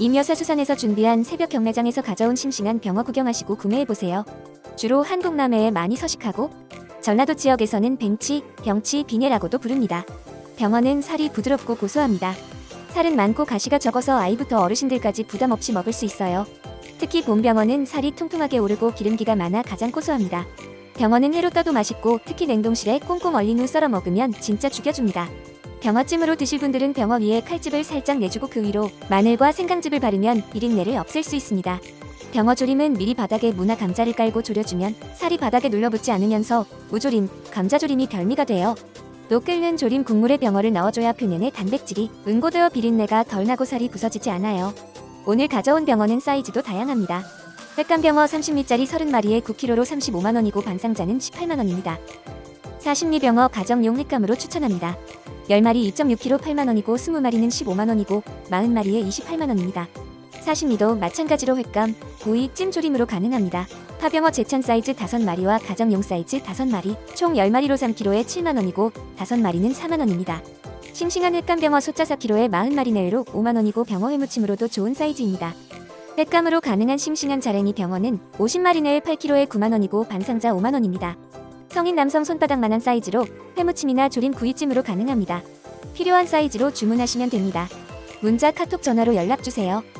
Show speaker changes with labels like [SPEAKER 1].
[SPEAKER 1] 임여사 수산에서 준비한 새벽 경매장에서 가져온 싱싱한 병어 구경하시고 구매해보세요. 주로 한국 남해에 많이 서식하고 전라도 지역에서는 뱅치, 병치, 비내라고도 부릅니다. 병어는 살이 부드럽고 고소합니다. 살은 많고 가시가 적어서 아이부터 어르신들까지 부담 없이 먹을 수 있어요. 특히 봄병어는 살이 통통하게 오르고 기름기가 많아 가장 고소합니다. 병어는 회로 떠도 맛있고 특히 냉동실에 꽁꽁 얼린 후 썰어 먹으면 진짜 죽여줍니다. 병어찜으로 드실 분들은 병어 위에 칼집을 살짝 내주고 그 위로 마늘과 생강즙을 바르면 비린내를 없앨 수 있습니다. 병어 조림은 미리 바닥에 무나 감자를 깔고 졸여주면 살이 바닥에 눌러붙지 않으면서 무조림, 감자조림이 별미가 돼요. 또 끓는 조림 국물에 병어를 넣어줘야 표면에 단백질이 응고되어 비린내가 덜 나고 살이 부서지지 않아요. 오늘 가져온 병어는 사이즈도 다양합니다. 횟감병어 30리짜리 30마리에 9kg로 35만원이고 반상자는 18만원입니다. 40리 병어 가정용 횟감으로 추천합니다. 10마리 2.6kg 8만원이고 20마리는 15만원이고 40마리에 28만원입니다. 40미도 마찬가지로 횟감, 구이, 찜조림으로 가능합니다. 파병어 제천 사이즈 5마리와 가정용 사이즈 5마리, 총 10마리로 3kg에 7만원이고 5마리는 4만원입니다. 싱싱한 횟감병어 소자 4kg에 40마리 내외로 5만원이고 병어 회무침으로도 좋은 사이즈입니다. 횟감으로 가능한 싱싱한 자랭이 병어는 50마리 내외 8kg에 9만원이고 반상자 5만원입니다. 성인 남성 손바닥만한 사이즈로 회무침이나 조림 구이찜으로 가능합니다. 필요한 사이즈로 주문하시면 됩니다. 문자 카톡 전화로 연락주세요.